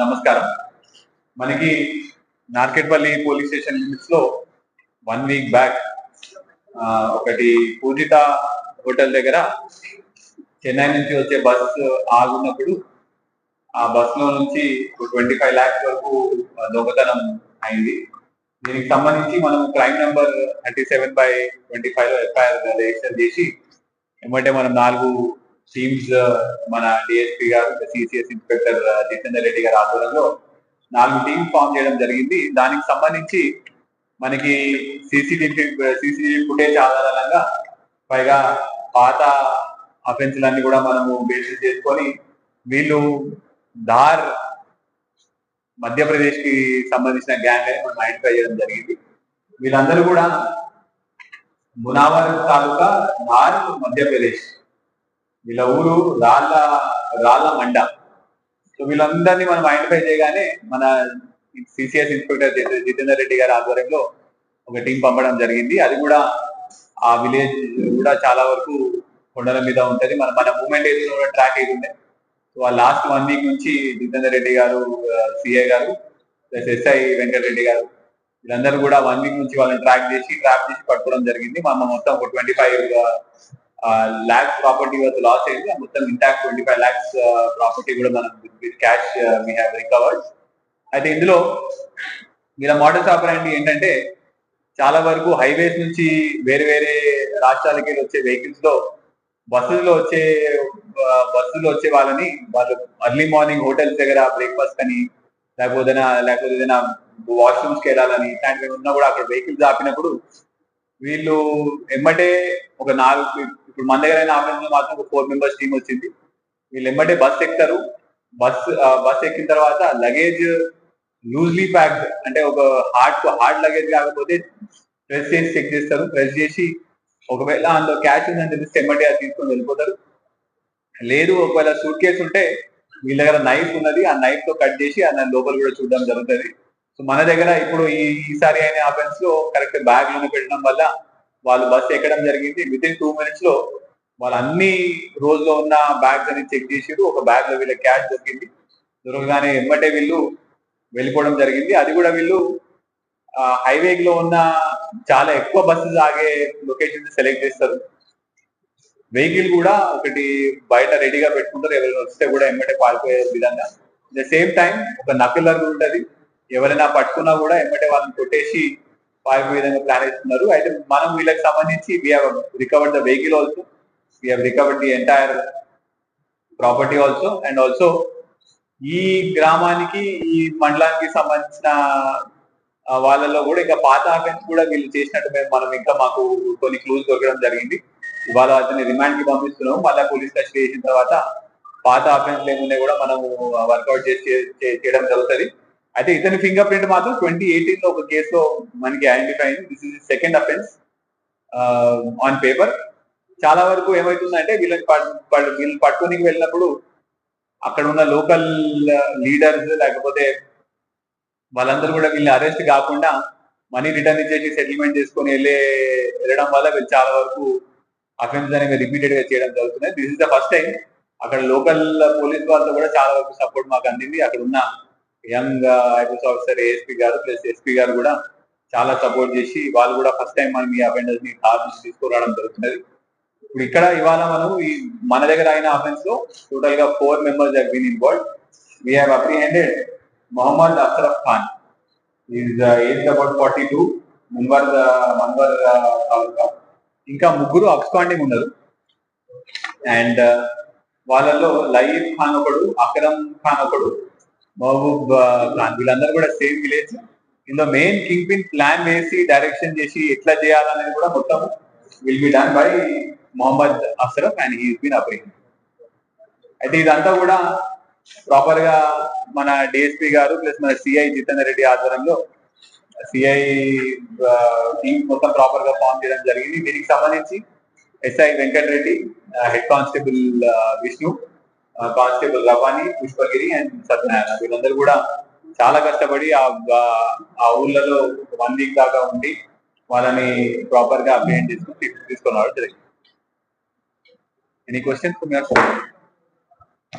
నమస్కారం. మనకి Narketpally police station లిమిట్స్లో వన్ వీక్ బ్యాక్ ఒకటి పూజిత హోటల్ దగ్గర చెన్నై నుంచి వచ్చే బస్ ఆగున్నప్పుడు ఆ బస్లో నుంచి ట్వంటీ ఫైవ్ ల్యాక్స్ వరకు దొంగతనం అయింది. దీనికి సంబంధించి మనం crime number thirty seven by twenty ఫైవ్లో ఎఫ్ఐఆర్ రిజిస్టర్ చేసి ఏమంటే మనం నాలుగు టీమ్స్ మన డిఎస్పీ గారు సిసిఎస్ ఇన్స్పెక్టర్ జితేందర్ రెడ్డి గారి ఆధ్వర్యంలో నాలుగు టీమ్స్ ఫామ్ చేయడం జరిగింది. దానికి సంబంధించి మనకి సీసీటీవీ సీసీటీవీ ఫుటేజ్ ఆధారంగా పైగా పాత అఫెన్స్లన్నీ కూడా మనము బేస్ చేసుకొని వీళ్ళు ధార్ మధ్యప్రదేశ్కి సంబంధించిన గ్యాంగ్ అని మనం ఐడెంటిఫై చేయడం జరిగింది. వీళ్ళందరూ కూడా మునావర్ తాలూకా ధార్ మధ్యప్రదేశ్. వీళ్ళ ఊరు రాళ్ళ రాళ్ళ మండ. సో వీళ్ళందరినీ మనం ఐడెంటిఫై చేయగానే మన సిసిఎస్ ఇన్స్పెక్టర్ జితేందర్ రెడ్డి గారి ఆధ్వర్యంలో ఒక టీం పంపడం జరిగింది. అది కూడా ఆ విలేజ్ కూడా చాలా వరకు కొండల మీద ఉంటది. మన మన మూమెంట్ ఏది కూడా ట్రాక్ అయి ఉండే. సో ఆ లాస్ట్ వన్ వీక్ నుంచి జితేందర్ రెడ్డి గారు సిఐ గారు ప్లస్ ఎస్ఐ వెంకటరెడ్డి గారు వీళ్ళందరూ కూడా వన్ వీక్ నుంచి వాళ్ళని ట్రాక్ చేసి ట్రాక్ చేసి పట్టుకోవడం జరిగింది. మనం మొత్తం ఒక ట్వంటీ ఫైవ్ ల్యాక్స్ ప్రాపర్టీ వద్ద లాస్ అయింది. మొత్తం intact twenty five lakhs property కూడా మనం with cash we have recovered అయితే ఇందులో వీళ్ళ మోడల్స్ ఆపరేంటి ఏంటంటే చాలా వరకు హైవేస్ నుంచి వేరే వేరే రాష్ట్రాలకి వచ్చే వెహికల్స్లో బస్సుల్లో వచ్చే బస్సులో వచ్చే వాళ్ళని వాళ్ళు అర్లీ మార్నింగ్ హోటల్స్ దగ్గర బ్రేక్ఫాస్ట్ అని లేకపోతే లేకపోతే ఏదైనా వాష్రూమ్స్కి వెళ్ళాలని ఇట్లాంటివి ఉన్నా కూడా అక్కడ వెహికల్స్ ఆపినప్పుడు వీళ్ళు ఎమ్మటే ఒక నాలుగు ఇప్పుడు మన దగ్గర అయిన ఆఫీస్ మాత్రం ఒక ఫోర్ మెంబర్స్ టీం వచ్చింది. వీళ్ళు ఎమ్మటే బస్ ఎక్కుతారు. బస్ బస్ ఎక్కిన తర్వాత లగేజ్ లూజ్లీ ప్యాక్డ్ అంటే ఒక హార్డ్ హార్డ్ లగేజ్ కాకపోతే ప్రెస్ చేసి చెక్ చేస్తారు. ప్రెస్ చేసి ఒకవేళ అందులో క్యాష్ ఉందని తెలిస్తే ఎమ్మటే అది తీసుకొని వెళ్ళిపోతారు. లేదు ఒకవేళ సూట్ కేసు ఉంటే వీళ్ళ దగ్గర నైఫ్ ఉన్నది. ఆ నైఫ్తో కట్ చేసి ఆ లోపల కూడా చూడడం జరుగుతుంది. సో మన దగ్గర ఇప్పుడు ఈ ఈసారి అయిన ఆఫెన్స్లో కరెక్ట్ బ్యాగ్లోనే పెట్టడం వల్ల వాళ్ళు బస్ ఎక్కడం జరిగింది. విత్ ఇన్ టూ మినిట్స్లో వాళ్ళు అన్ని రోజులో ఉన్న బ్యాగ్స్ అని చెక్ చేసారు ఒక బ్యాగ్లో వీళ్ళ క్యాష్ దొరికింది. దొరకగానే ఎమ్మటే వీళ్ళు వెళ్ళిపోవడం జరిగింది. అది కూడా వీళ్ళు హైవే లో ఉన్న చాలా ఎక్కువ బస్సెస్ ఆగే లొకేషన్ సెలెక్ట్ చేస్తారు. వెహికల్ కూడా ఒకటి బయట రెడీగా పెట్టుకుంటారు. ఎవరైనా వస్తే కూడా ఎమ్మటే పారిపోయే విధంగా. ద సేమ్ టైం ఒక నకిలర్ ఉంటది. ఎవరైనా పట్టుకున్నా కూడా ఎమ్మటే వాళ్ళని కొట్టేసి పారిపోయే విధంగా ప్లాన్ చేస్తున్నారు అయితే మనం వీళ్ళకి సంబంధించి we have recovered the vehicle also we have recovered the entire property also and also ఈ గ్రామానికి ఈ మండలానికి సంబంధించిన వాళ్ళలో కూడా ఇంకా పాత అఫెన్స్ కూడా వీళ్ళు చేసినట్టు మేము మనం ఇంకా మాకు కొన్ని క్లూజ్ దొరకడం జరిగింది. ఇవాళ అతని రిమాండ్కి పంపిస్తున్నాము. మళ్ళీ పోలీస్ కస్టడీ చేసిన తర్వాత పాత అఫెన్స్ ఏమున్నాయి కూడా మనము వర్కౌట్ చేసి చేయడం జరుగుతుంది. అయితే ఇతని ఫింగర్ ప్రింట్ మాత్రం ట్వంటీ ఎయిటీన్లో ఒక కేసులో మనకి ఐడెంటిఫై అయింది. This is second offence on paper చాలా వరకు ఏమవుతుందంటే వీళ్ళని వీళ్ళు పట్- వెళ్ళినప్పుడు అక్కడ ఉన్న లోకల్ uh, లీడర్స్ లేకపోతే వాళ్ళందరూ కూడా వీళ్ళని అరెస్ట్ కాకుండా మనీ రిటర్న్ ఇచ్చేసి సెటిల్మెంట్ చేసుకొని వెళ్ళే వెళ్ళడం వల్ల వీళ్ళు చాలా వరకు అఫెన్స్ అనేవి రిపీటెడ్గా చేయడం జరుగుతుంది. This is the first time అక్కడ లోకల్ పోలీస్ వాళ్ళతో కూడా చాలా వరకు సపోర్ట్ మాకు అందింది. అక్కడ ఉన్న యంగ్ ఐపీఎస్ ఆఫీసర్ ఏఎస్పీ గారు ప్లస్ ఎస్పీ గారు కూడా చాలా సపోర్ట్ చేసి వాళ్ళు కూడా ఫస్ట్ టైం మనం ఈ అఫెండర్స్ని కార్ నుంచి తీసుకురావడం జరుగుతున్నది. ఇప్పుడు ఇక్కడ ఇవాళ మనం ఈ మన దగ్గర అయిన అఫెన్స్లో టోటల్గా four members have been involve we have apprehended Mohammed Ashraf Khan is age about forty two Munwar Manwar తాలూకా ఇంకా ముగ్గురు అబ్స్కాండింగ్ ఉన్నారు. అండ్ uh, వాళ్ళలో లయీఫ్ ఖాన్ ఒకడు అక్రమ్ ఖాన్ ఒకడు మహబూబ్ ఖాన్ వీళ్ళందరూ కూడా సేమ్ విలేజ్. ఇందులో మెయిన్ కింగ్ పిన్ ప్లాన్ వేసి డైరెక్షన్ చేసి ఎట్లా చేయాలనేది కూడా మొత్తం will be done by Mohammed Ashraf and his been apprehend అయితే ఇదంతా కూడా ప్రాపర్గా మన డిఎస్పీ గారు ప్లస్ మన సిఐ జితేందర్ రెడ్డి ఆధ్వర్యంలో సిఐ టీమ్ మొత్తం ప్రాపర్గా ఫామ్ చేయడం జరిగింది. దీనికి సంబంధించి SI Venkat Reddy head constable Vishnu constable Ravani Pushpagiri and Satyanarayana. వీళ్ళందరూ కూడా చాలా కష్టపడి ఆ ఆ ఊర్లలో వన్ వీక్ దాకా ఉండి వాళ్ళని ప్రాపర్గా అప్డేట్ చేసుకుని తీసుకున్నారు. జరిగింది ఎనీ క్వశ్చన్స్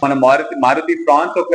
మన మారుతి మారుతి ఫ్రాన్స్ ఒక